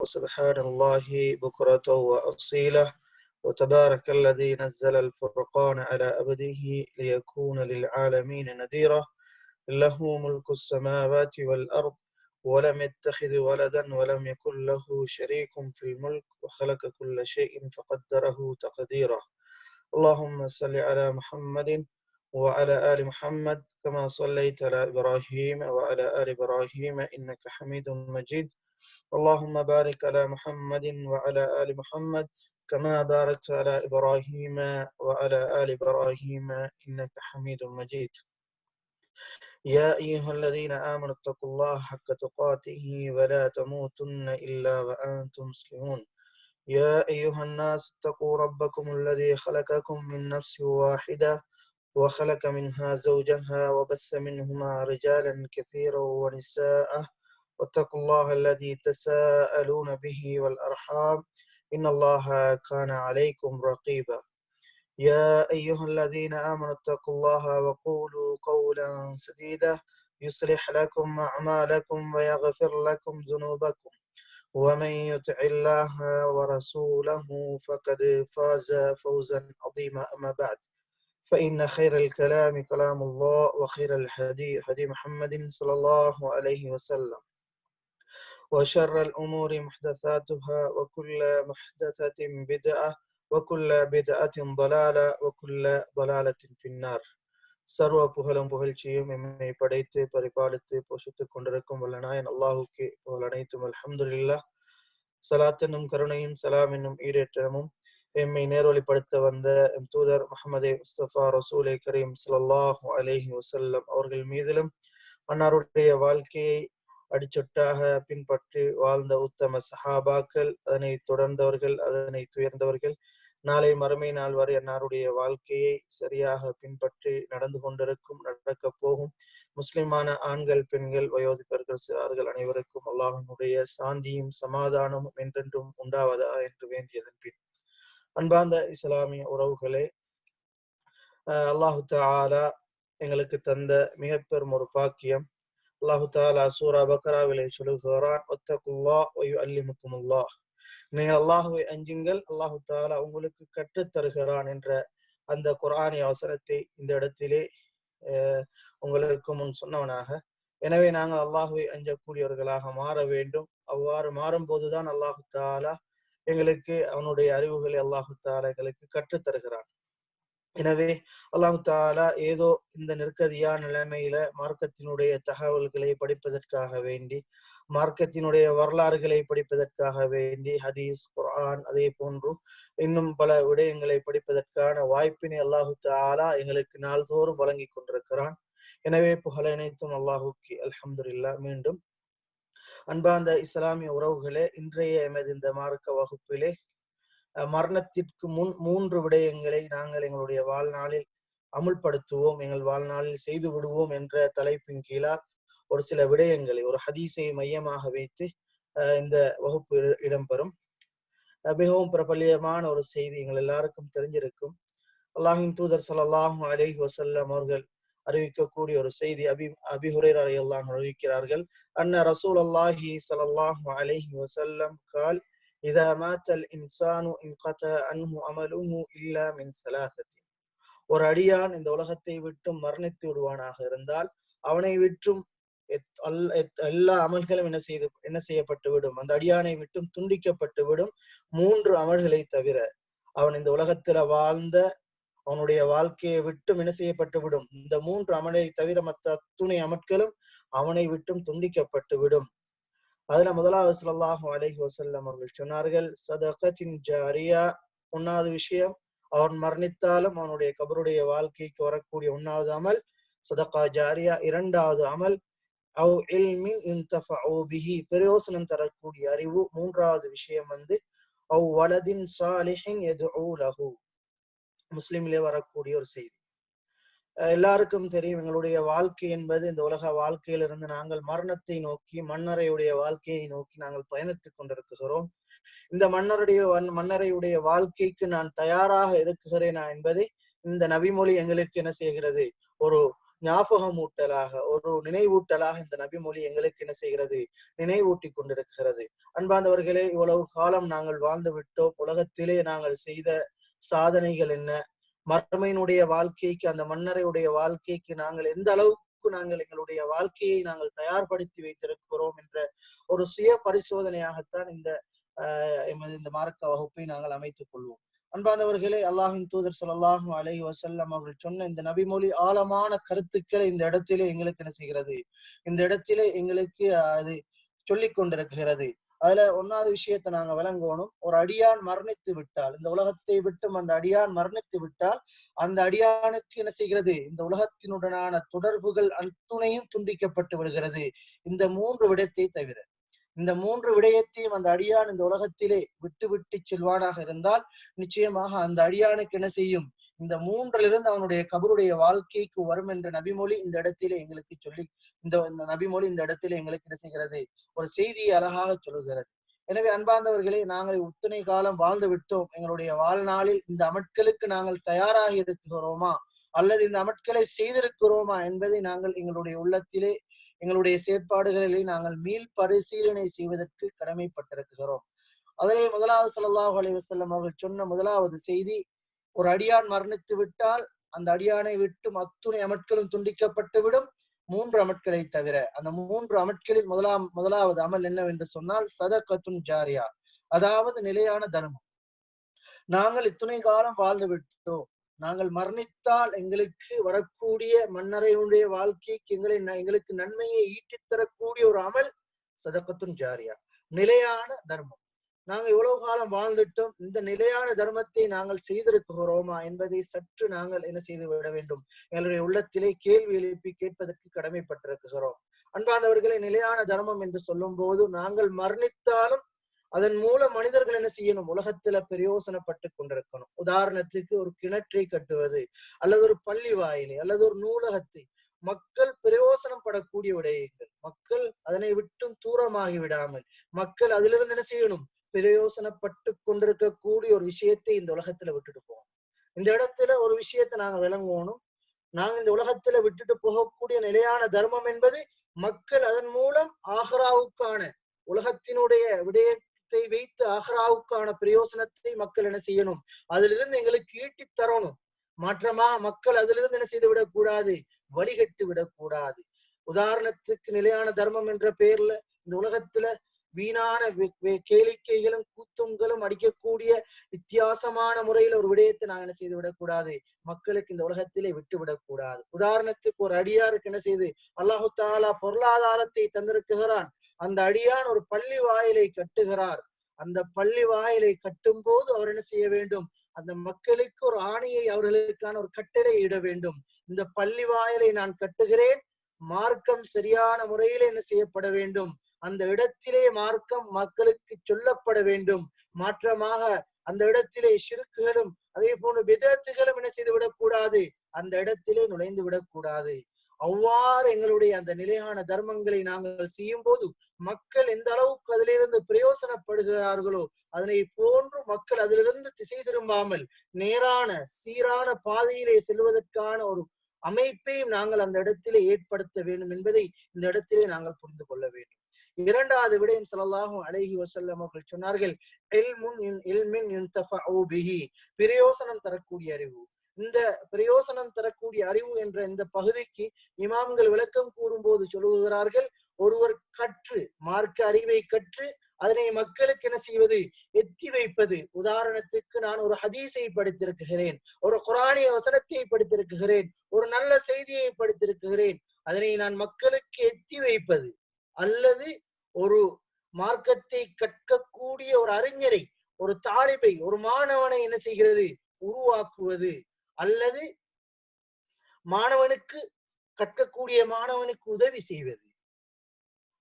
وسبحان الله بكرة وأصيلة وتبارك الذي نزل الفرقان على أبده ليكون للعالمين نذيرا. له ملك السماوات والأرض ولم يتخذ ولدا ولم يكن له شريك في الملك وخلق كل شيء فقدره تقديرا. اللهم صل على محمد وعلى آل محمد كما صليت على إبراهيم وعلى آل إبراهيم إنك حميد مجيد. اللهم بارك على محمد وعلى آل محمد كما باركت على إبراهيم وعلى آل إبراهيم إنك حميد مجيد. يا أيها الذين آمنوا اتقوا الله حق تقاته ولا تموتن إلا وأنتم مسلمون. يا أيها الناس اتقوا ربكم الذي خلقكم من نفس واحدة وخلق منها زوجها وبث منهما رجالا كثيرا ونساء واتقوا الله الذي تساءلون به والأرحام إن الله كان عليكم رقيبا. يا أيها الذين آمنوا اتقوا الله وقولوا قولا سديدا. يصلح لكم أعمالكم ويغفر لكم ذنوبكم. ومن يطع الله ورسوله فقد فاز فوزا عظيما. أما بعد فإن خير الكلام كلام الله وخير الحديث حديث محمد صلى الله عليه وسلم. وشر الأمور محدثاتها وكل محدثة بدعة وكل بدعة ضلالة وكل ضلالة في النار சர்வ புகழும் புகழ்ச்சியும் எம்மை படைத்து பரிபாலித்து போஷித்துக் கொண்டிருக்கும் வல்லனாயன் அல்லாஹுக்கு புகழ் அனைத்தும் அல்ஹம்துலில்லாஹ் சலாத் என்னும் கருணையும் சலாம் என்னும் ஈடேற்றமும் எம்மை நேர்வழிப்படுத்த வந்த எம் தூதர் முகமது முஸ்தபா ரசூலை கரீம் சல்லாஹூ அலேஹி வசல்லம் அவர்கள் மீதிலும் அன்னாருடைய வாழ்க்கையை அடிச்சொட்டாக பின்பற்றி வாழ்ந்த உத்தம சஹாபாக்கள் அதனை தொடர்ந்தவர்கள் அதனை துயர்ந்தவர்கள் நாளை மறுமை நாள் வரை அன்னாருடைய வாழ்க்கையை சரியாக பின்பற்றி நடந்து கொண்டிருக்கும் நடக்க போகும் முஸ்லிமான ஆண்கள் பெண்கள் வயோதிபர்கள் சிறார்கள் அனைவருக்கும் அல்லாஹனுடைய சாந்தியும் சமாதானமும் என்றென்றும் உண்டாவதா என்று வேண்டியதன் பின். அன்பார்ந்த இஸ்லாமிய உறவுகளே அல்லாஹு தாலா எங்களுக்கு தந்த மிக பெரும் ஒரு பாக்கியம் அல்லாஹு தாலா சூரா பக்ராவிலே சொல்லுகிறான் ஒத்தகுல்லா ஒய் அல்லிமுக்குமுல்லா நீங்கள் அல்லாஹுவை அஞ்சுங்கள் அல்லாஹு தாலா உங்களுக்கு கற்றுத் தருகிறான் என்ற அந்த குரானிய அவசரத்தை இந்த இடத்திலே உங்களுக்கு முன் சொன்னவனாக. எனவே நாங்கள் அல்லாஹுவை அஞ்சக்கூடியவர்களாக மாற வேண்டும். அவ்வாறு மாறும் போதுதான் அல்லாஹு தாலா எங்களுக்கு அவனுடைய அறிவுகளை அல்லாஹு தாலா எங்களுக்கு கற்றுத் தருகிறான். எனவே அல்லாஹு தாலா ஏதோ இந்த நெருக்கதியான நிலைமையில மார்க்கத்தினுடைய தகவல்களை படிப்பதற்காக வேண்டி மார்க்கத்தினுடைய வரலாறுகளை படிப்பதற்காக வேண்டி ஹதீஸ் குரான் அதே போன்று இன்னும் பல விடயங்களை படிப்பதற்கான வாய்ப்பினை அல்லாஹு தாலா எங்களுக்கு நாள்தோறும் வழங்கி கொண்டிருக்கிறான். எனவே புகழ் அனைத்தும் அல்லாஹுக்கு. அல்ஹம்துல்லா மீண்டும் அன்பார்ந்த இஸ்லாமிய உறவுகளே இன்றைய எமது இந்த மார்க்க வகுப்பிலே மரணத்திற்கு முன் மூன்று விடயங்களை நாங்கள் எங்களுடைய வாழ்நாளில் அமுல்படுத்துவோம். எங்கள் வாழ்நாளில் செய்து விடுவோம் என்ற தலைப்பின் கீழால் ஒரு சில விடயங்களை ஒரு ஹதீஸை மையமாக வைத்து இந்த வகுப்பு இடம்பெறும். மிகவும் பிரபல்யமான ஒரு செய்தி எங்கள் எல்லாருக்கும் தெரிஞ்சிருக்கும். அல்லாஹின் தூதர் சல்லாஹூ அலஹி வசல்லம் அவர்கள் அறிவிக்கக்கூடிய ஒரு செய்தி அபி அபிஹுரேர் அலையெல்லாம் அறிவிக்கிறார்கள். அன்ன ரசூல் அல்லாஹி சல்லாஹூ அலஹி வசல்லம் கால் إذا مات الإنسان انقطع عنه عمله إلا من ثلاثة ஒரு அடியான் இந்த உலகத்தை விட்டும் மரணித்து விடுவானாக இருந்தால் அவனை விட்டும் எல்லா அமல்களும் என்ன செய்து என்ன செய்யப்பட்டு விடும் அந்த அடியானை விட்டும் துண்டிக்கப்பட்டு விடும் மூன்று அமல்களை தவிர அவன் இந்த உலகத்துல வாழ்ந்த அவனுடைய வாழ்க்கையை விட்டும் என்ன செய்யப்பட்டு விடும் இந்த மூன்று அமலை தவிர மற்ற அத்துணை அமட்களும் அவனை விட்டும் துண்டிக்கப்பட்டு விடும் அதுல முதலாவது சொல்லாஹு அலஹி வசல்லம் அவர்கள் சொன்னார்கள் சதகத்தின் ஜாரியா ஒன்னாவது விஷயம் அவன் மரணித்தாலும் அவனுடைய கபருடைய வாழ்க்கைக்கு வரக்கூடிய ஒன்னாவது அமல் சதகா ஜாரியா இரண்டாவது அமல் அவ் பிஹி பிரயோசனம் தரக்கூடிய அறிவு. மூன்றாவது விஷயம் வந்து அவ் வலதின் சாலிஹின் எது லஹு முஸ்லிம்லே வரக்கூடிய ஒரு செய்தி. எல்லாருக்கும் தெரியும் எங்களுடைய வாழ்க்கை என்பது இந்த உலக வாழ்க்கையிலிருந்து நாங்கள் மரணத்தை நோக்கி மன்னரையுடைய வாழ்க்கையை நோக்கி நாங்கள் பயணித்துக் கொண்டிருக்கிறோம் இந்த மன்னருடைய மன்னரையுடைய வாழ்க்கைக்கு நான் தயாராக இருக்குகிறேனா என்பதை இந்த நபிமொழி எங்களுக்கு என்ன செய்கிறது? ஒரு ஞாபகமூட்டலாக ஒரு நினைவூட்டலாக இந்த நபிமொழி எங்களுக்கு என்ன செய்கிறது? நினைவூட்டி கொண்டிருக்கிறது. அன்பாந்தவர்களே இவ்வளவு காலம் நாங்கள் வாழ்ந்து விட்டோம் உலகத்திலே நாங்கள் செய்த சாதனைகள் என்ன? மர்மையினுடைய வாழ்க்கைக்கு அந்த மன்னரையுடைய வாழ்க்கைக்கு நாங்கள் எந்த அளவுக்கு நாங்கள் எங்களுடைய வாழ்க்கையை நாங்கள் தயார்படுத்தி வைத்திருக்கிறோம் என்ற ஒரு சுய பரிசோதனையாகத்தான் இந்த ஆஹ் எமது இந்த மார்க்க வகுப்பை நாங்கள் அமைத்துக் கொள்வோம். அன்பானவர்களே அல்லாஹின் தூதர் ஸல்லல்லாஹு அலை வசல்லம் அவர்கள் சொன்ன இந்த நபிமொழி ஆழமான கருத்துக்களை இந்த இடத்திலே எங்களுக்கு என்ன செய்கிறது? இந்த இடத்திலே எங்களுக்கு அது சொல்லிக் கொண்டிருக்கிறது. அதுல ஒன்னாவது விஷயத்தை நாங்க விளங்கணும். ஒரு அடியான் மரணித்து விட்டால் இந்த உலகத்தை விட்டும் அந்த அடியான் மரணித்து விட்டால் அந்த அடியானுக்கு என்ன செய்கிறது? இந்த உலகத்தினுடனான தொடர்புகள் அத்துணையும் துண்டிக்கப்பட்டு விடுகிறது. இந்த மூன்று விடத்தை தவிர இந்த மூன்று விடயத்தையும் அந்த அடியான் இந்த உலகத்திலே விட்டு விட்டு செல்வானாக இருந்தால் நிச்சயமாக அந்த அடியானுக்கு என்ன செய்யும்? இந்த மூன்றிலிருந்து அவனுடைய கபருடைய வாழ்க்கைக்கு வரும் என்ற நபிமொழி இந்த இடத்திலே எங்களுக்கு சொல்லி இந்த இந்த நபிமொழி இந்த இடத்திலே எங்களுக்கு என்ன செய்கிறது? ஒரு செய்தியை அழகாக சொல்லுகிறது. எனவே அன்பார்ந்தவர்களே நாங்கள் இத்தனை காலம் வாழ்ந்து விட்டோம். எங்களுடைய வாழ்நாளில் இந்த அமட்களுக்கு நாங்கள் தயாராக இருக்கிறோமா? அல்லது இந்த அமட்களை செய்திருக்கிறோமா என்பதை நாங்கள் எங்களுடைய உள்ளத்திலே எங்களுடைய செயற்பாடுகளிலே நாங்கள் மீள் பரிசீலனை செய்வதற்கு கடமைப்பட்டிருக்கிறோம். அதிலே முதலாவது சல்லாஹ் அலைஹி வஸல்லம் அவர்கள் சொன்ன முதலாவது செய்தி ஒரு அடியான் மரணித்து விட்டால் அந்த அடியானை விட்டு அத்துணை அமட்களும் துண்டிக்கப்பட்டு விடும். மூன்று அமட்களை தவிர அந்த மூன்று அமட்களில் முதலாம் முதலாவது அமல் என்னவென்று சொன்னால் சதகத்துன் ஜாரியா அதாவது நிலையான தர்மம். நாங்கள் இத்துணை காலம் வாழ்ந்து விட்டோம். நாங்கள் மரணித்தால் எங்களுக்கு வரக்கூடிய மன்னரையுடைய வாழ்க்கைக்கு எங்களை எங்களுக்கு நன்மையை ஈட்டித் தரக்கூடிய ஒரு அமல் சதகத்துன் ஜாரியா நிலையான தர்மம். நாங்கள் இவ்வளவு காலம் வாழ்ந்துட்டோம் இந்த நிலையான தர்மத்தை நாங்கள் செய்திருக்கிறோமா என்பதை சற்று நாங்கள் என்ன செய்து விட வேண்டும். எங்களுடைய உள்ளத்திலே கேள்வி எழுப்பி கேட்பதற்கு கடமைப்பட்டிருக்கிறோம். அன்பானவர்களை நிலையான தர்மம் என்று சொல்லும் போது நாங்கள் மரணித்தாலும் அதன் மூலம் மனிதர்கள் என்ன செய்யணும்? உலகத்துல பிரயோசனப்பட்டு கொண்டிருக்கணும். உதாரணத்துக்கு ஒரு கிணற்றை கட்டுவது அல்லது ஒரு பள்ளி வாயிலை அல்லது ஒரு நூலகத்தை. மக்கள் பிரயோசனம் படக்கூடிய விடயங்கள். மக்கள் அதனை விட்டும் தூரமாகி விடாமல் மக்கள் அதிலிருந்து என்ன செய்யணும்? பிரயோசனப்பட்டு கொண்டிருக்கக்கூடிய ஒரு விஷயத்தை இந்த உலகத்துல விட்டுட்டு போகணும். இந்த இடத்துல ஒரு விஷயத்தை நாங்க விளங்குவோம் நாங்க இந்த உலகத்துல விட்டுட்டு போகக்கூடிய நிலையான தர்மம் என்பது மக்கள் அதன் மூலம் ஆஹ்ராவுக்கான உலகத்தினுடைய விடயத்தை வைத்து ஆஹ்ராவுக்கான பிரயோசனத்தை மக்கள் என்ன செய்யணும்? அதிலிருந்து எங்களுக்கு ஈட்டி தரணும். மாற்றமாக மக்கள் அதிலிருந்து என்ன செய்து விடக்கூடாது? வழிகட்டு விடக்கூடாது. உதாரணத்துக்கு நிலையான தர்மம் என்ற பெயர்ல இந்த உலகத்துல வீணான கேளிக்கைகளும் கூத்துங்களும் அடிக்கக்கூடிய வித்தியாசமான முறையில ஒரு விடயத்தை நாங்க என்ன செய்து விடக்கூடாது? மக்களுக்கு இந்த உலகத்திலே விட்டு விடக்கூடாது. உதாரணத்துக்கு ஒரு அடியாருக்கு என்ன செய்து அல்லாஹு தாலா பொருளாதாரத்தை தந்திருக்குகிறான். அந்த அடியான் ஒரு பள்ளி வாயிலை கட்டுகிறார். அந்த பள்ளி வாயிலை கட்டும் போது அவர் என்ன செய்ய வேண்டும்? அந்த மக்களுக்கு ஒரு ஆணையை அவர்களுக்கான ஒரு கட்டளை இட வேண்டும். இந்த பள்ளி வாயிலை நான் கட்டுகிறேன். மார்க்கம் சரியான முறையில் என்ன செய்யப்பட வேண்டும்? அந்த இடத்திலே மார்க்கம் மக்களுக்கு சொல்லப்பட வேண்டும். மாற்றமாக அந்த இடத்திலே சிறுக்குகளும் அதே போன்று விதத்துகளும் என்ன செய்து விடக்கூடாது? அந்த இடத்திலே நுழைந்து விடக்கூடாது. அவ்வாறு எங்களுடைய அந்த நிலையான தர்மங்களை நாங்கள் செய்யும் போது மக்கள் எந்த அளவுக்கு அதிலிருந்து பிரயோசனப்படுகிறார்களோ அதனை போன்று மக்கள் அதிலிருந்து திசை திரும்பாமல் நேரான சீரான பாதையிலே செல்வதற்கான ஒரு அமைப்பையும் நாங்கள் அந்த இடத்திலே ஏற்படுத்த வேண்டும் என்பதை இந்த இடத்திலே நாங்கள் புரிந்து கொள்ள வேண்டும். இரண்டாவது விடயம் ஸல்லல்லாஹு அழகி வசல்லம் அவர்கள் சொன்னார்கள் பிரயோசனம் தரக்கூடிய அறிவு. இந்த பிரயோசனம் தரக்கூடிய அறிவு என்ற இந்த பகுதிக்கு இமாம்கள் விளக்கம் கூறும்போது சொல்லுகிறார்கள் ஒருவர் கற்று மார்க்க அறிவை கற்று அதனை மக்களுக்கு என்ன செய்வது? எத்தி வைப்பது. உதாரணத்துக்கு நான் ஒரு ஹதீஸை படித்திருக்கிறேன் ஒரு குரானிய வசனத்தை படித்திருக்கிறேன் ஒரு நல்ல செய்தியை படித்திருக்கிறேன் அதனை நான் மக்களுக்கு எத்தி வைப்பது. அல்லது ஒரு மார்க்கத்தை கற்கக்கூடிய ஒரு அறிஞரை ஒரு தாலிபை ஒரு மாணவனை என்ன செய்கிறது? உருவாக்குவது. அல்லது மாணவனுக்கு கற்கக்கூடிய மாணவனுக்கு உதவி செய்வது.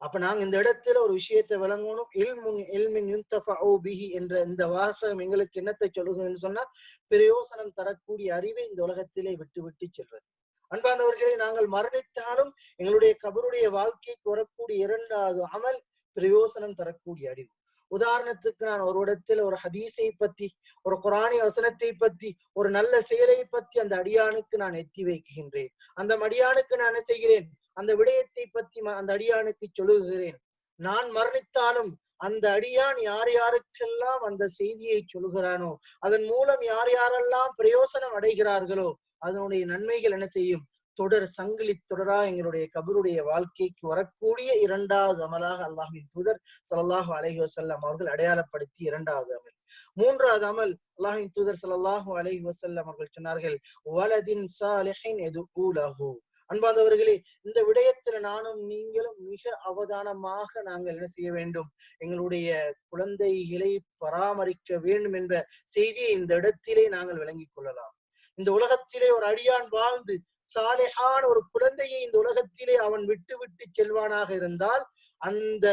அப்ப நாங்க இந்த இடத்துல ஒரு விஷயத்தை விளங்கணும். இல்முன் இல்மின் யுன்தஃபஉ பிஹி என்ற இந்த வாசகம் எங்களுக்கு என்னத்தை சொல்லுங்கன்னு சொன்னா பிரயோசனம் தரக்கூடிய அறிவை இந்த உலகத்திலே விட்டு விட்டு செல்வது. அன்பானவர்களை நாங்கள் மரணித்தாலும் எங்களுடைய கபருடைய வாழ்க்கைக்கு வரக்கூடிய இரண்டாவது அமல் பிரயோசனம் தரக்கூடிய அறிவு. உதாரணத்துக்கு நான் ஒரு இடத்துல ஒரு ஹதீஸை பத்தி ஒரு குரானி வசனத்தை பத்தி ஒரு நல்ல செயலை பத்தி அந்த அடியானுக்கு நான் எத்தி வைக்கின்றேன். அந்த அடியானுக்கு நான் என்ன செய்கிறேன்? அந்த விடயத்தை பத்தி அந்த அடியானுக்கு சொல்லுகிறேன். நான் மரணித்தாலும் அந்த அடியான் யார் யாருக்கெல்லாம் அந்த செய்தியை சொல்கிறானோ அதன் மூலம் யார் யாரெல்லாம் பிரயோசனம் அடைகிறார்களோ அதனுடைய நன்மைகள் என்ன செய்யும்? தொடர் சங்கிலி தொடரா எங்களுடைய கபருடைய வாழ்க்கைக்கு வரக்கூடிய இரண்டாவது அமலாக அல்லாஹின் தூதர் ஸல்லல்லாஹு அலஹி வஸல்லம் அவர்கள் அடையாளப்படுத்தி இரண்டாவது அமல். மூன்றாவது அமல் அல்லாஹின் தூதர் சல்லாஹு அலஹி வஸல்லம் அவர்கள் சொன்னார்கள் வலதின் சாலிஹின் எதுஉ லஹு. அன்பாந்தவர்களே இந்த விடயத்துல நானும் நீங்களும் மிக அவதானமாக நாங்கள் என்ன செய்ய வேண்டும்? எங்களுடைய குழந்தைகளை பராமரிக்க வேண்டும் என்ற செய்தியை இந்த இடத்திலே நாங்கள் விளங்கிக் கொள்ளலாம். இந்த உலகத்திலே ஒரு அடியான் வாழ்ந்து சாலையான ஒரு குழந்தையை இந்த உலகத்திலே அவன் விட்டு விட்டு செல்வானாக இருந்தால் அந்த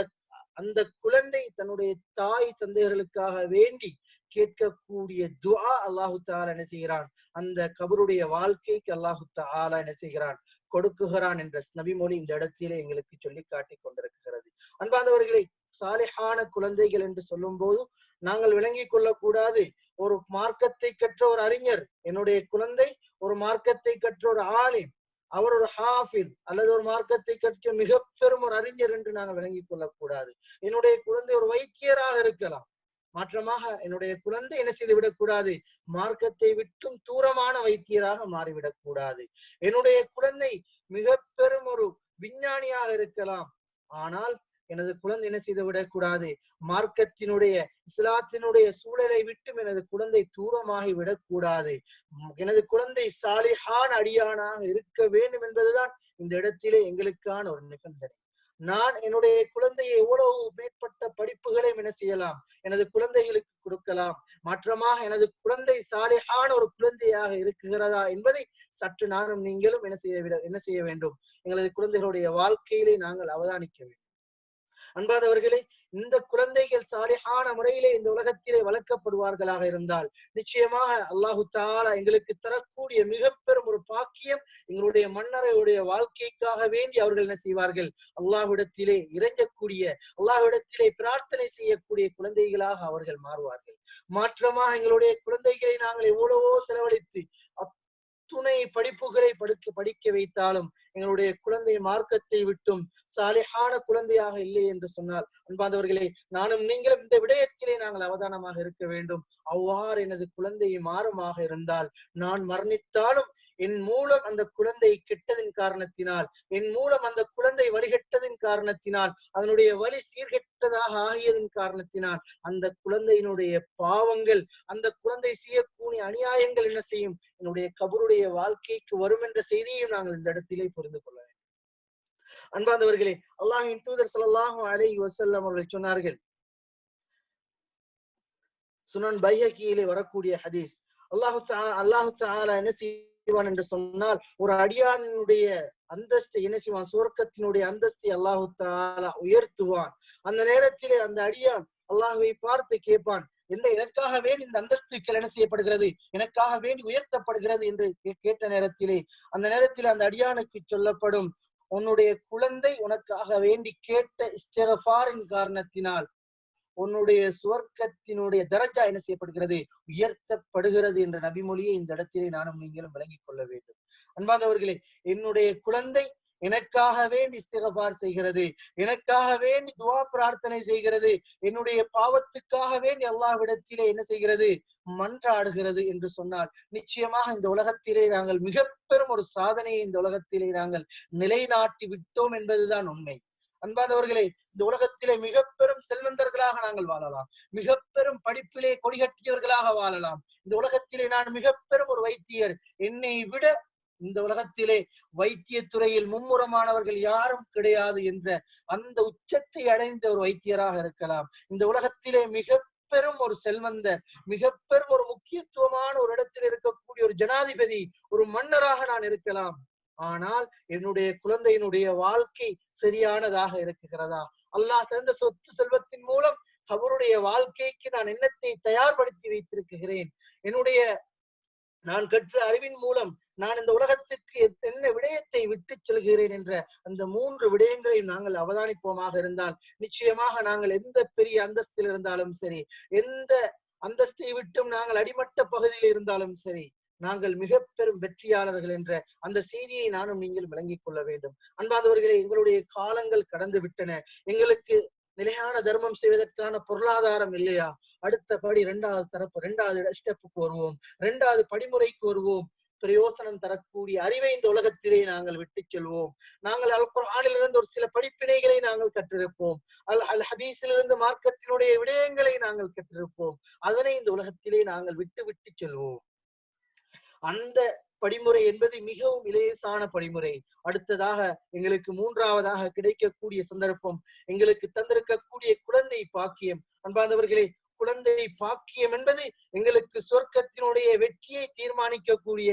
அந்த குழந்தை தன்னுடைய தாய் தந்தையர்களுக்காக வேண்டி கேட்கக்கூடிய துஆ அல்லாஹு தாலா என்ன செய்கிறான்? அந்த கபருடைய வாழ்க்கைக்கு அல்லாஹு தாலா என்ன செய்கிறான்? கொடுக்குகிறான் என்ற நபிமொழி இந்த இடத்திலே எங்களுக்கு சொல்லி காட்டி கொண்டிருக்கிறது. அன்பாந்தவர்களை சாலிஹான குழந்தைகள் என்று சொல்லும் போது நாங்கள் விளங்கிக் கொள்ளக்கூடாது. ஒரு மார்க்கத்தை கற்ற ஒரு அறிஞர் என்னுடைய குழந்தை ஒரு மார்க்கத்தை கற்ற ஒரு ஆலிம் அவர் ஒரு ஹாஃபில் அல்லது ஒரு மார்க்கத்தை கற்ற மிக பெரும் ஒரு அறிஞர் என்று நாங்கள் விளங்கிக் கொள்ளக்கூடாது. என்னுடைய குழந்தை ஒரு வைத்தியராக இருக்கலாம். மாற்றமாக என்னுடைய குழந்தை என்ன செய்து விடக்கூடாது? மார்க்கத்தை விட்டும் தூரமான வைத்தியராக மாறிவிடக் கூடாது என்னுடைய குழந்தை மிக பெரும் ஒரு விஞ்ஞானியாக இருக்கலாம். ஆனால் எனது குழந்தை என்ன செய்து விடக்கூடாது மார்க்கத்தினுடைய இஸ்லாத்தினுடைய சூழலை விட்டும் எனது குழந்தை தூரமாகி விடக்கூடாது எனது குழந்தை சாலிஹான் அடியானாக இருக்க வேண்டும் என்பதுதான் இந்த இடத்திலே எங்களுக்கான ஒரு நிபந்தனை. நான் என்னுடைய குழந்தையை எவ்வளவு மேற்பட்ட படிப்புகளை என்ன செய்யலாம்? எனது குழந்தைகளுக்கு கொடுக்கலாம். மாற்றமாக எனது குழந்தை சாலையான ஒரு குழந்தையாக இருக்குகிறதா என்பதை சற்று நானும் நீங்களும் என்ன செய்ய என்ன செய்ய வேண்டும்? எங்களது குழந்தைகளுடைய வாழ்க்கையிலே நாங்கள் அவதானிக்க வேண்டும். அன்பாதவர்களே இந்த குழந்தைகள் சாலிஹான முறையிலே இந்த உலகத்திலே வளர்க்கப்படுவார்களாக இருந்தால் நிச்சயமாக அல்லாஹு தாலா எங்களுக்கு தரக்கூடிய மிக பெரும் ஒரு பாக்கியம் எங்களுடைய மன்னரையுடைய வாழ்க்கைக்காக வேண்டி அவர்கள் என்ன செய்வார்கள்? அல்லாஹுடத்திலே இறங்கக்கூடிய அல்லாஹுடத்திலே பிரார்த்தனை செய்யக்கூடிய குழந்தைகளாக அவர்கள் மாறுவார்கள். மாற்றமாக எங்களுடைய குழந்தைகளை நாங்கள் எவ்வளவோ செலவழித்து துணை படிப்புகளை படுக்க படிக்க வைத்தாலும் எங்களுடைய குழந்தை மார்க்கத்தை விட்டும் சாலிஹான குழந்தையாக இல்லை என்று சொன்னால் அன்பாந்தவர்களே நானும் நீங்களும் இந்த விடயத்திலே நாங்கள் அவதானமாக இருக்க வேண்டும். அவ்வாறு எனது குழந்தை மாறுமாக இருந்தால் நான் மரணித்தாலும் என் மூலம் அந்த குழந்தை கெட்டதின் காரணத்தினால் என் மூலம் அந்த குழந்தை வழிகட்டதின் காரணத்தினால் அதனுடைய வழி சீர்கெட்டதாக ஆகியதன் காரணத்தினால் அந்த குழந்தையினுடைய பாவங்கள் அந்த குழந்தை செய்யக்கூடிய அநியாயங்கள் என்ன செய்யும்? என்னுடைய கபருடைய வாழ்க்கைக்கு வரும் என்ற செய்தியையும் நாங்கள் இந்த இடத்திலே புரிந்து கொள்ள வேண்டும். அன்பாந்தவர்களே அல்லாஹின் தூதர் ஸல்லல்லாஹு அலை வசல்லம் அவர்கள் சொன்னார்கள். சுனன் பைஹகியிலே வரக்கூடிய ஹதீஸ். அல்லாஹு அல்லாஹு என்ன செய்ய செய்வான் என்று சொன்னால் ஒரு அடியானுடைய அந்தஸ்தை என்ன செய்வான்? சுவர்க்கத்தினுடைய அந்தஸ்தை அல்லாஹு தாலா உயர்த்துவான். அந்த நேரத்திலே அந்த அடியான் அல்லாஹுவை பார்த்து கேட்பான் எந்த எனக்காக வேண்டி இந்த அந்தஸ்துக்கள் என்ன செய்யப்படுகிறது? எனக்காக வேண்டி உயர்த்தப்படுகிறது என்று கேட்ட நேரத்திலே அந்த நேரத்தில் அந்த அடியானுக்கு சொல்லப்படும் உன்னுடைய குழந்தை உனக்காக வேண்டி கேட்ட இஸ்திகஃபாரின் காரணத்தினால் உன்னுடைய சுவர்க்கத்தினுடைய தரஜா என்ன செய்யப்படுகிறது? உயர்த்தப்படுகிறது என்ற நபிமொழியை இந்த இடத்திலே நானும் நீங்களும் விளங்கிக் கொள்ள வேண்டும். அன்பாந்தவர்களே என்னுடைய குழந்தை எனக்காக வேண்டி இஸ்திகபார் செய்கிறது. எனக்காக வேண்டி துவா பிரார்த்தனை செய்கிறது. என்னுடைய பாவத்துக்காக வேண்டி அல்லாஹ்விடத்திலே என்ன செய்கிறது? மன்றாடுகிறது என்று சொன்னால் நிச்சயமாக இந்த உலகத்திலே நாங்கள் மிக பெரும் ஒரு சாதனையை இந்த உலகத்திலே நாங்கள் நிலைநாட்டி விட்டோம் என்பதுதான் உண்மை. அன்பாதவர்களே இந்த உலகத்திலே மிக பெரும் செல்வந்தர்களாக நாங்கள் வாழலாம். மிக பெரும் படிப்பிலே கொடிகட்டியவர்களாக வாழலாம். இந்த உலகத்திலே நான் மிக பெரும் ஒரு வைத்தியர். என்னை விட இந்த உலகத்திலே வைத்திய துறையில் மும்முரமானவர்கள் யாரும் கிடையாது என்ற அந்த உச்சத்தை அடைந்த ஒரு வைத்தியராக இருக்கலாம். இந்த உலகத்திலே மிக பெரும் ஒரு செல்வந்தர் மிக பெரும் ஒரு முக்கியத்துவமான ஒரு இடத்தில் இருக்கக்கூடிய ஒரு ஜனாதிபதி ஒரு மன்னராக நான் இருக்கலாம். ஆனால் என்னுடைய குழந்தையினுடைய வாழ்க்கை சரியானதாக இருக்குகிறதா? அல்லாஹ் தந்த சொத்து செல்வத்தின் மூலம் அவருடைய வாழ்க்கைக்கு நான் எண்ணத்தை தயார்படுத்தி வைத்திருக்கிறேன் என்னுடைய நான் கற்ற அறிவின் மூலம் நான் இந்த உலகத்துக்கு என்ன விடயத்தை விட்டு செல்கிறேன் என்ற அந்த மூன்று விடயங்களையும் நாங்கள் அவதானிப்போமாக இருந்தால் நிச்சயமாக நாங்கள் எந்த பெரிய அந்தஸ்தில் இருந்தாலும் சரி எந்த அந்தஸ்தை விட்டும் நாங்கள் அடிமட்ட பகுதியில் இருந்தாலும் சரி நாங்கள் மிக பெரும் வெற்றியாளர்கள் என்ற அந்த செய்தியை நானும் நீங்கள் விளங்கிக் கொள்ள வேண்டும். அன்பாதவர்களே எங்களுடைய காலங்கள் கடந்து விட்டன. எங்களுக்கு நிலையான தர்மம் செய்வதற்கான பொருளாதாரம் இல்லையா? அடுத்த படி இரண்டாவது தரப்பு இரண்டாவது ஸ்டெப்புக்கு வருவோம். இரண்டாவது படிமுறைக்கு வருவோம். பிரயோசனம் தரக்கூடிய அறிவை இந்த உலகத்திலே நாங்கள் விட்டு செல்வோம். நாங்கள் அல் குர்ஆனிலிருந்து ஒரு சில படிப்பினைகளை நாங்கள் கற்றிருப்போம். அல் அல் ஹதீஸிலிருந்து மார்க்கத்தினுடைய விடயங்களை நாங்கள் கற்றிருப்போம். அதனை இந்த உலகத்திலே நாங்கள் விட்டு விட்டு செல்வோம். அந்த படிமுறை என்பது மிகவும் இலேசான படிமுறை. அடுத்ததாக எங்களுக்கு மூன்றாவதாக கிடைக்கக்கூடிய சந்தர்ப்பம் எங்களுக்கு தந்திருக்கக்கூடிய குழந்தை பாக்கியம். அன்பார்ந்தவர்களே குழந்தை பாக்கியம் என்பது எங்களுக்கு சொர்க்கத்தினுடைய வெற்றியை தீர்மானிக்கக்கூடிய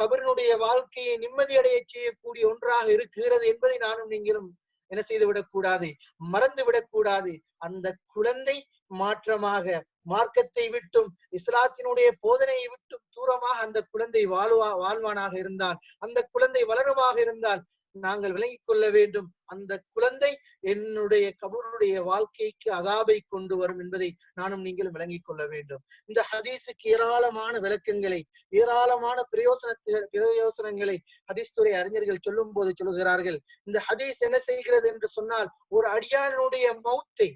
கபரினுடைய வாழ்க்கையை நிம்மதியடைய செய்யக்கூடிய ஒன்றாக இருக்கிறது என்பதை நானும் நீங்களும் என்ன செய்து விடக்கூடாது மறந்து விடக்கூடாது அந்த குழந்தை மாற்றமாக மார்க்கத்தை விட்டும் இஸ்லாத்தினுடைய போதனையை விட்டும் தூரமாக அந்த குழந்தை வாழ்வா வாழ்வானாக இருந்தால் அந்த குழந்தை வளருமாக இருந்தால் நாங்கள் விளங்கிக் கொள்ள வேண்டும். அந்த குழந்தை என்னுடைய கபருடைய வாழ்க்கைக்கு அதாபை கொண்டு வரும் என்பதை நானும் நீங்களும் விளங்கிக் கொள்ள வேண்டும். இந்த ஹதீஸுக்கு ஏராளமான விளக்கங்களை ஏராளமான பிரயோசனத்துகள் பிரயோசனங்களை ஹதீஸ் துறை அறிஞர்கள் சொல்லும் போது சொல்லுகிறார்கள் இந்த ஹதீஸ் என்ன செய்கிறது என்று சொன்னால் ஒரு அடியானுடைய மௌத்தை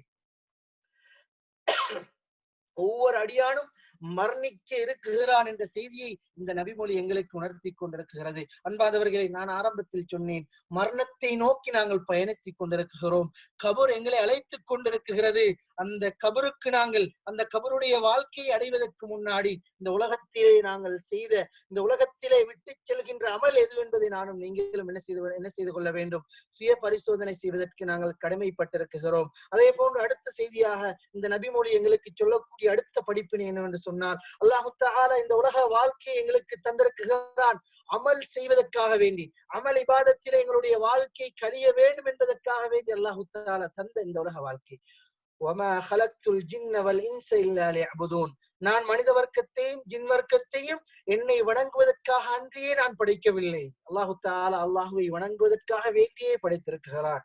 ஒவ்வொரு அடியானும் மர்ணிக்க இருக்குகிறான் என்ற செய்தியை இந்த நபிமொழி எங்களுக்கு உணர்த்தி கொண்டிருக்கிறது. அன்பாதவர்களை நான் ஆரம்பத்தில் சொன்னேன் மரணத்தை நோக்கி நாங்கள் பயணித்துக் கொண்டிருக்கிறோம். கபூர் எங்களை அழைத்துக் கொண்டிருக்கிறது. அந்த கபருக்கு நாங்கள் அந்த கபருடைய வாழ்க்கையை அடைவதற்கு முன்னாடி இந்த உலகத்திலே நாங்கள் செய்த இந்த உலகத்திலே விட்டு செல்கின்ற அமல் எது என்பதை நானும் நீங்களும் என்ன செய்து என்ன செய்து கொள்ள வேண்டும்? சுய பரிசோதனை செய்வதற்கு நாங்கள் கடமைப்பட்டிருக்கிறோம். அதே போன்று அடுத்த செய்தியாக இந்த நபிமொழி எங்களுக்கு சொல்லக்கூடிய அடுத்த படிப்பினை என்னவென்று சொன்னால் அல்லாஹு தாலா இந்த உலக வாழ்க்கையை எங்களுக்கு தந்திருக்குகிறான் அமல் செய்வதற்காக வேண்டி. அமல் இபாதத்திலே எங்களுடைய வாழ்க்கை கழிய வேண்டும் என்பதற்காக வேண்டி அல்லாஹு தாலா தந்த இந்த உலக வாழ்க்கை. நான் மனித வர்க்கத்தையும் ஜின் வர்க்கத்தையும் என்னை வணங்குவதற்காக அன்றியே நான் படைக்கவில்லை. அல்லாஹு தாலா அல்லாஹுவை வணங்குவதற்காக வேண்டியே படைத்திருக்கிறார்.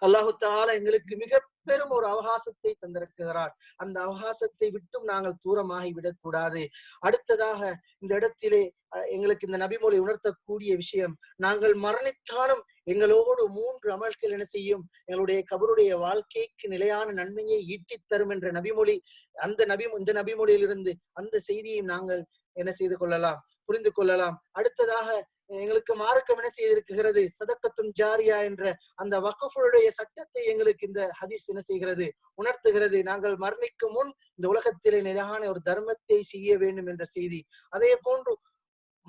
அல்லாஹு தாலா எங்களுக்கு மிக பெரும் ஒரு அவகாசத்தை தந்திருக்கிறார். அந்த அவகாசத்தை விட்டும் நாங்கள் தூரமாகி விடக்கூடாது. அடுத்ததாக இந்த இடத்திலே எங்களுக்கு இந்த நபிமொழி உணர்த்தக்கூடிய விஷயம் நாங்கள் மரணித்தாலும் எங்களோடு மூன்று அமல்கள் என்ன செய்யும்? எங்களுடைய கபருடைய வாழ்க்கைக்கு நிலையான நன்மையை ஈட்டித் தரும் என்ற நபிமொழி அந்த நபி இந்த நபிமொழியிலிருந்து அந்த செய்தியை நாங்கள் என்ன செய்து கொள்ளலாம் புரிந்து கொள்ளலாம். அடுத்ததாக எங்களுக்கு மார்க்கம் என்ன செய்திருக்கிறது? சதக்கத்தும் ஜாரியா என்ற அந்த வகஃபுடைய சட்டத்தை எங்களுக்கு இந்த ஹதீஸ் என்ன செய்கிறது? உணர்த்துகிறது. நாங்கள் மரணிக்கும் முன் இந்த உலகத்திலே நிலையான ஒரு தர்மத்தை செய்ய வேண்டும் என்ற செய்தி. அதே போன்று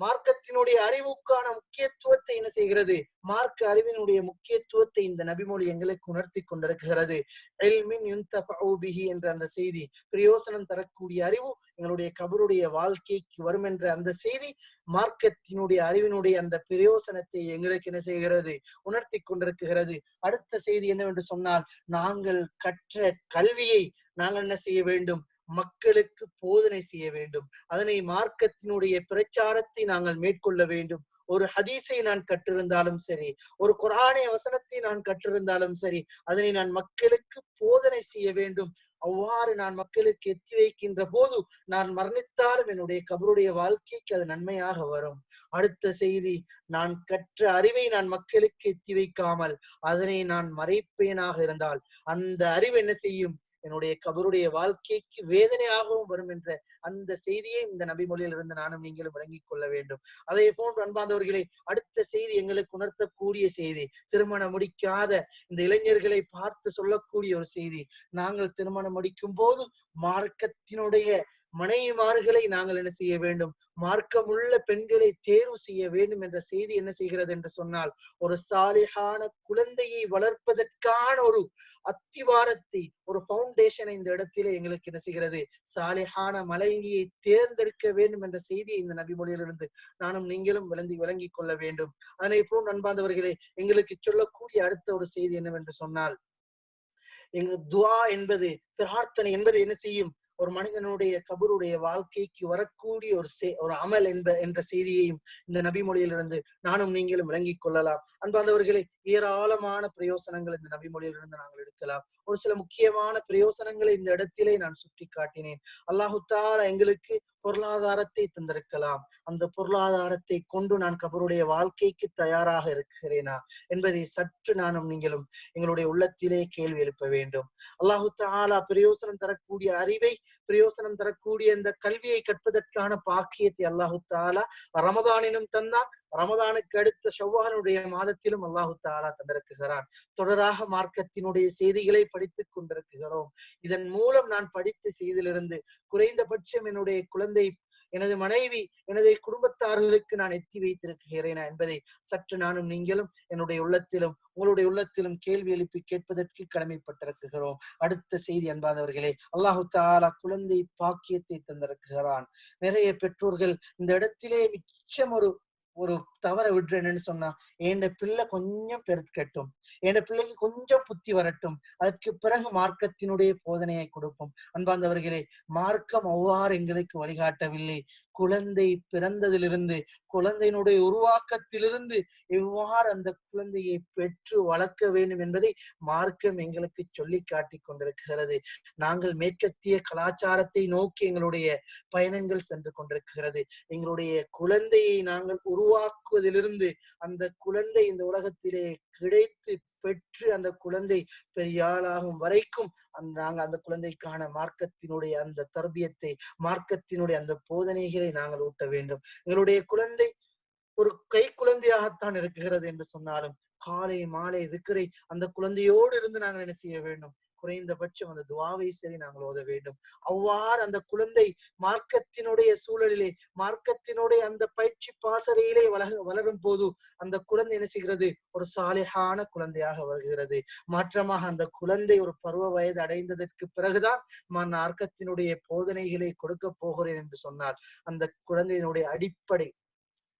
மார்க்கத்தினுடைய அறிவுக்கான முக்கியத்துவத்தை என்ன செய்கிறது? மார்க்க அறிவினுடைய முக்கியத்துவத்தை இந்த நபிமொழி எங்களுக்கு உணர்த்தி கொண்டிருக்கிறது. என்ற அந்த செய்தி பிரயோசனம் தரக்கூடிய அறிவு எங்களுடைய கபருடைய வாழ்க்கைக்கு வரும் என்ற அந்த செய்தி மார்க்கத்தினுடைய அறிவினுடைய அந்த பிரயோசனத்தை எங்களுக்கு என்ன செய்கிறது? உணர்த்தி கொண்டிருக்கிறது. அடுத்த செய்தி என்னவென்று சொன்னால் நாங்கள் கற்ற கல்வியை நாங்கள் என்ன செய்ய வேண்டும்? மக்களுக்கு போதனை செய்ய வேண்டும். அதனை மார்க்கத்தினுடைய பிரச்சாரத்தை நாங்கள் மேற்கொள்ள வேண்டும். ஒரு ஹதீஸை நான் கற்றிருந்தாலும் சரி ஒரு குரானை வசனத்தை நான் கற்றிருந்தாலும் சரி அதனை நான் மக்களுக்கு போதனை செய்ய வேண்டும். அவ்வாறு நான் மக்களுக்கு எத்தி வைக்கின்ற போது நான் மரணித்தாலும் என்னுடைய கபருடைய வாழ்க்கைக்கு அது நன்மையாக வரும். அடுத்த செய்தி நான் கற்ற அறிவை நான் மக்களுக்கு எத்தி வைக்காமல் அதனை நான் மறைப்பேனாக இருந்தால் அந்த அறிவு என்ன செய்யும்? என்னுடைய கபருடைய வாழ்க்கைக்கு வேதனையாகவும் வரும் என்ற அந்த செய்தியை இந்த நபிமொழியிலிருந்து நானும் நீங்களும் விளங்கிக் கொள்ள வேண்டும். அதே போன்று அன்பாந்தவர்களை அடுத்த செய்தி எங்களுக்கு உணர்த்தக்கூடிய செய்தி திருமணம் முடிக்காத இந்த இளைஞர்களை பார்த்து சொல்லக்கூடிய ஒரு செய்தி. நாங்கள் திருமணம் முடிக்கும் போது மார்க்கத்தினுடைய மனைவிமார்களை நாங்கள் என்ன செய்ய வேண்டும்? மார்க்கமுள்ள பெண்களை தேர்வு செய்ய வேண்டும் என்ற செய்தி என்ன செய்கிறது என்று சொன்னால் ஒரு சாலிஹான குழந்தையை வளர்ப்பதற்கான ஒரு அத்திவாரத்தை ஒரு பவுண்டேஷனை இந்த இடத்திலே எங்களுக்கு என்ன செய்கிறது? சாலிஹான மனைவியை தேர்ந்தெடுக்க வேண்டும் என்ற செய்தியை இந்த நபிமொழியிலிருந்து நானும் நீங்களும் விளங்கி விளங்கிக் கொள்ள வேண்டும். அதனை போல் நண்பாந்தவர்களே எங்களுக்கு சொல்லக்கூடிய அடுத்த ஒரு செய்தி என்னவென்று சொன்னால் எங்க துவா என்பது பிரார்த்தனை என்பது என்ன செய்யும்? ஒரு மனிதனுடைய கபருடைய வாழ்க்கைக்கு வரக்கூடிய ஒரு சே- ஒரு அமல் என்ப என்ற செய்தியையும் இந்த நபி மொழியிலிருந்து நானும் நீங்களும் விளங்கிக் கொள்ளலாம். அன்பாந்தவர்களே ஏராளமான பிரயோசனங்கள் இந்த நபிமொழியிலிருந்து நாங்கள் எடுக்கலாம். ஒரு சில முக்கியமான பிரயோசனங்களை இந்த இடத்திலே நான் சுட்டி காட்டினேன் அல்லாஹுத்தால எங்களுக்கு பொருளாதாரத்தை தந்திருக்கலாம். அந்த பொருளாதாரத்தை கொண்டு நான் கபருடைய வாழ்க்கைக்கு தயாராக இருக்கிறேனா என்பதை சற்று நானும் நீங்களும் எங்களுடைய உள்ளத்திலே கேள்வி எழுப்ப வேண்டும். அல்லாஹு தாலா பிரயோசனம் தரக்கூடிய அறிவை பிரயோசனம் தரக்கூடிய இந்த கல்வியை கற்பதற்கான பாக்கியத்தை அல்லாஹு தாலா ரமதானினும் தந்தான். ரமதானுக்கு அடுத்த செவ்வானுடைய மாதத்திலும் அல்லாஹு தாலா தந்திருக்குகிறான் தொடராக மார்க்கத்தினுடைய செய்திகளை படித்துக் கொண்டிருக்கிறோம். இதன் மூலம் நான் படித்த செய்தியிலிருந்து குறைந்தபட்சம் என்னுடைய குழந்தை எனது மனைவி எனது குடும்பத்தார்களுக்கு நான் எத்தி வைத்திருக்கிறேனா என்பதை சற்று நானும் நீங்களும் என்னுடைய உள்ளத்திலும் உங்களுடைய உள்ளத்திலும் கேள்வி எழுப்பி கேட்பதற்கு கடமைப்பட்டிருக்கிறோம். அடுத்த செய்தி அன்பாதவர்களே அல்லாஹு தாலா குழந்தை பாக்கியத்தை தந்திருக்கிறான். நிறைய பெற்றோர்கள் இந்த இடத்திலே மிச்சம் ஒரு ஒரு தவற விடுறேன்னு சொன்னா என் பிள்ளை கொஞ்சம் பெருக்கட்டும் என் பிள்ளைக்கு கொஞ்சம் புத்தி வரட்டும். அதற்கு பிறகு மார்க்கத்தினுடைய போதனையை கொடுப்போம். அன்பார்ந்தவர்களே மார்க்கம் அவ்வாறு எங்களுக்கு வழிகாட்டவில்லை. குழந்தை பிறந்ததிலிருந்து குழந்தையினுடைய உருவாக்கத்திலிருந்து எவ்வாறு அந்த குழந்தையை பெற்று வளர்க்க வேண்டும் என்பதை மார்க்கம் எங்களுக்கு சொல்லி காட்டி கொண்டிருக்கிறது. நாங்கள் மேற்கத்திய கலாச்சாரத்தை நோக்கி எங்களுடைய பயணங்கள் சென்று கொண்டிருக்கிறது. எங்களுடைய குழந்தையை நாங்கள் உருவாக்குவதிலிருந்து அந்த குழந்தை இந்த உலகத்திலே கிடைத்து பெற்று அந்த குழந்தை பெரியாளாகும் வரைக்கும் அந்த நாங்க அந்த குழந்தைக்கான மார்க்கத்தினுடைய அந்த தர்பியத்தை மார்க்கத்தினுடைய அந்த போதனைகளை நாங்கள் ஊட்ட வேண்டும். எங்களுடைய குழந்தை ஒரு கை குழந்தையாகத்தான் இருக்கிறது என்று சொன்னாலும் காலை மாலை திக்கரை அந்த குழந்தையோடு இருந்து நாங்கள் என்ன செய்ய வேண்டும்? குறைந்தபட்சம் அந்த துவாவை சரி நாங்கள் ஓத வேண்டும். அவ்வாறு அந்த குழந்தை மார்க்கத்தினுடைய சூழலிலே மார்க்கத்தினுடைய அந்த பயிற்சி பாசறையிலே வளக வளரும் போது அந்த குழந்தை என்ன செய்கிறது? ஒரு சாலிஹான குழந்தையாக வருகிறது. மாற்றமாக அந்த குழந்தை ஒரு பருவ வயது அடைந்ததற்கு பிறகுதான் நான் மார்க்கத்தினுடைய போதனைகளை கொடுக்க போகிறேன் என்று சொன்னால் அந்த குழந்தையினுடைய அடிப்படை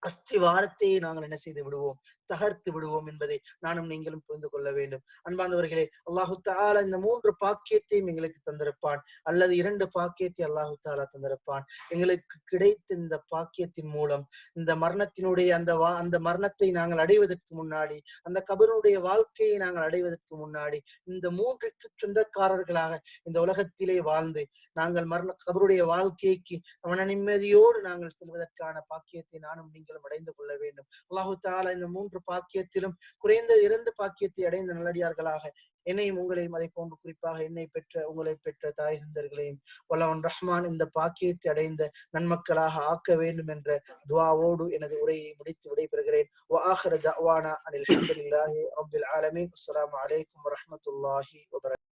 அஸ்திவாரத்தையே நாங்கள் என்ன செய்து விடுவோம்? தகர்த்து விடுவோம் என்பதை நானும் நீங்களும் புரிந்து கொள்ள வேண்டும். அன்பானவர்களே அல்லாஹு தாலா இந்த மூன்று பாக்கியத்தையும் எங்களுக்கு தந்திருப்பான். அல்லது இரண்டு பாக்கியத்தை அல்லாஹு தாலா தந்திருப்பான். எங்களுக்கு கிடைத்த இந்த பாக்கியத்தின் மூலம் இந்த மரணத்தினுடைய அந்த வா அந்த மரணத்தை நாங்கள் அடைவதற்கு முன்னாடி அந்த கபருடைய வாழ்க்கையை நாங்கள் அடைவதற்கு முன்னாடி இந்த மூன்றுக்கு சொந்தக்காரர்களாக இந்த உலகத்திலே வாழ்ந்து நாங்கள் மரண கபருடைய வாழ்க்கைக்கு மன நிம்மதியோடு நாங்கள் செல்வதற்கான பாக்கியத்தை நானும் நீங்கள் பாக்கியத்திலும் அடைந்து கொள்ள வேண்டும். அல்லாஹு தாலா இந்த மூன்று பாக்கியத்திலும் குறைந்த இரண்டு பாக்கியத்தை அடைந்த நல்லடியார்களாக என்னையும் உங்களையும் அதை போன்று குறிப்பாக என்னை பெற்ற உங்களை பெற்ற தாய் சந்தர்களையும் வல்லவன் ரஹ்மான் இந்த பாக்கியத்தை அடைந்த நன்மக்களாக ஆக்க வேண்டும் என்ற துவாவோடு எனது உரையை முடித்து விடைபெறுகிறேன். அனில் அலமீன் அஸ்லாம் வலைக்கம் வரமத்துல்லாஹி வபரக்